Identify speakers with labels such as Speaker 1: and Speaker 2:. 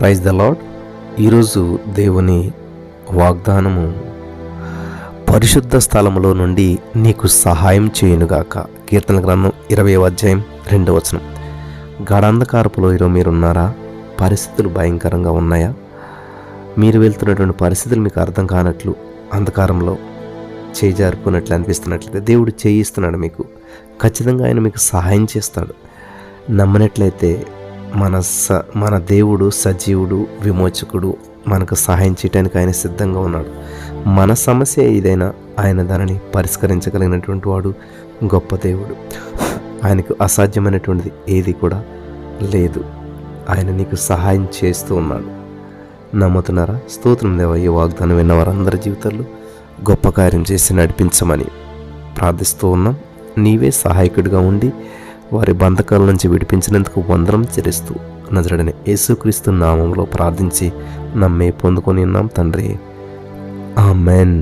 Speaker 1: Praise the lord ఈరోజు దేవుని వాగ్దానము పరిశుద్ధ స్థలములో నుండి నీకు సహాయం చేయునుగాక. కీర్తన గ్రంథం ఇరవై అధ్యాయం రెండవ వచనం. గాఢాంధకారపు ఈరోజు మీరున్నారా? పరిస్థితులు భయంకరంగా ఉన్నాయా? మీరు వెళ్తున్నటువంటి పరిస్థితులు మీకు అర్థం కానట్లు అంధకారంలో చేయి అనిపిస్తున్నట్లయితే దేవుడు చేయిస్తున్నాడు మీకు. ఖచ్చితంగా ఆయన మీకు సహాయం చేస్తాడు. నమ్మినట్లయితే మన స మన దేవుడు సజీవుడు విమోచకుడు మనకు సహాయం చేయడానికి ఆయన సిద్ధంగా ఉన్నాడు. మన సమస్య ఏదైనా ఆయన దానిని పరిష్కరించగలిగినటువంటి వాడు గొప్ప దేవుడు. ఆయనకు అసాధ్యమైనటువంటిది ఏది కూడా లేదు. ఆయన నీకు సహాయం చేస్తూ ఉన్నాడు. నమ్ముతున్నారా? స్తోత్రం దేవ ఈ వాగ్దానం విన్న వారందరి జీవితాల్లో గొప్ప కార్యం చేసి నడిపించమని ప్రార్థిస్తూ ఉన్నాం. నీవే సహాయకుడిగా ఉండి వారి బంధకాల నుంచి విడిపించినందుకు వందనం చెల్లిస్తూ నజరడని యేసుక్రీస్తు నామంలో ప్రార్థించి నమ్మే పొందుకొని ఉన్నాం తండ్రి. ఆ మెన్